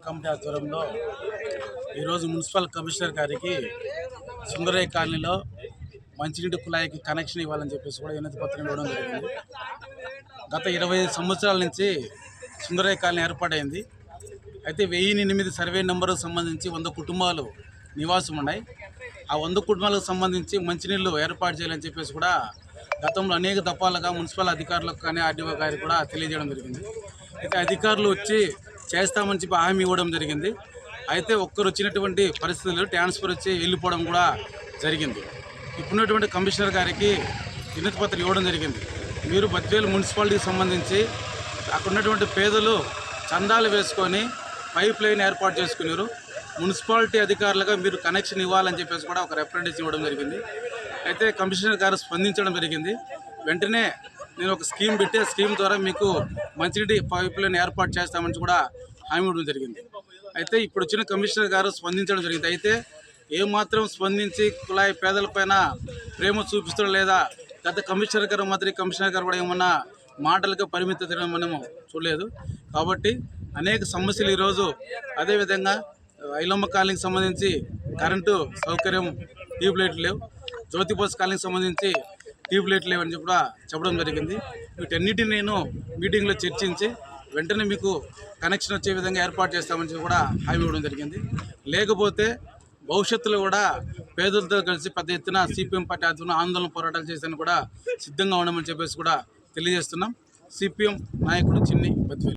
Market committee ఆధ్వర్యంలో ఈరోజు municipal commissioner గారికి సుందరయ్య కాలనీలో మంచినీటి కుళాయికి కనెక్షన్ ఇవ్వాలని చెప్పేసి కూడా వినతి పత్రం ఇవ్వడం జరిగింది. గత ఇరవై ఐదు సంవత్సరాల నుంచి సుందరయ్య కాలనీ ఏర్పాటైంది. అయితే వెయ్యి ఎనిమిది సర్వే నెంబర్కు సంబంధించి వంద కుటుంబాలు నివాసం ఉన్నాయి. ఆ వంద కుటుంబాలకు సంబంధించి మంచినీళ్ళు ఏర్పాటు చేయాలని చెప్పేసి కూడా గతంలో అనేక దఫాలుగా మున్సిపల్ అధికారులకు కానీ ఆర్డీఓ గారికి కూడా తెలియజేయడం జరిగింది. అయితే అధికారులు వచ్చి చేస్తామని చెప్పి హామీ ఇవ్వడం జరిగింది. అయితే ఒక్కరు వచ్చినటువంటి పరిస్థితులు ట్రాన్స్ఫర్ వచ్చి వెళ్ళిపోవడం కూడా జరిగింది. ఇప్పుడున్నటువంటి కమిషనర్ గారికి వినతి పత్రం ఇవ్వడం జరిగింది. మీరు బద్వేలు మున్సిపాలిటీకి సంబంధించి అక్కడ ఉన్నటువంటి పేదలు చందాలు వేసుకొని పైప్ లైన్ ఏర్పాటు చేసుకున్నారు. మున్సిపాలిటీ అధికారులుగా మీరు కనెక్షన్ ఇవ్వాలని చెప్పేసి కూడా ఒక రిప్రజెంటేషన్ ఇవ్వడం జరిగింది. అయితే కమిషనర్ గారు స్పందించడం జరిగింది. వెంటనే నేను ఒక స్కీమ్ పెట్టి స్కీమ్ ద్వారా మీకు మంచినీటి పైప్ లైన్ ఏర్పాటు చేస్తామని కూడా హామీ ఇవ్వడం జరిగింది. అయితే ఇప్పుడు వచ్చిన కమిషనర్ గారు స్పందించడం జరిగింది. అయితే ఏమాత్రం స్పందించి కులాయి పేదలపైన ప్రేమ చూపిస్తాడు లేదా గత కమిషనర్ గారు మాదిరి కమిషనర్ గారు కూడా ఏమన్నా మాటలకు పరిమిత మనము చూడలేదు. కాబట్టి అనేక సమస్యలు ఈరోజు అదేవిధంగా ఐలమ్మ కాలనీకి సంబంధించి కరెంటు సౌకర్యం ట్యూబ్లైట్లు లేవు. జ్యోతిబోస్ కాలనీకి సంబంధించి ట్యూబ్ లైట్ లేవని చెప్పి కూడా చెప్పడం జరిగింది. వీటన్నిటిని నేను మీటింగ్లో చర్చించి వెంటనే మీకు కనెక్షన్ వచ్చే విధంగా ఏర్పాటు చేస్తామని చెప్పి కూడా హామీ ఇవ్వడం జరిగింది. లేకపోతే భవిష్యత్తులో కూడా పేదలతో కలిసి పెద్ద ఎత్తున సిపిఎం పార్టీ ఆధ్వర్యంలో ఆందోళన పోరాటాలు చేసాను కూడా సిద్ధంగా ఉండమని చెప్పేసి కూడా తెలియజేస్తున్నాం. సిపిఎం నాయకుడు చిన్ని బద్వేలు.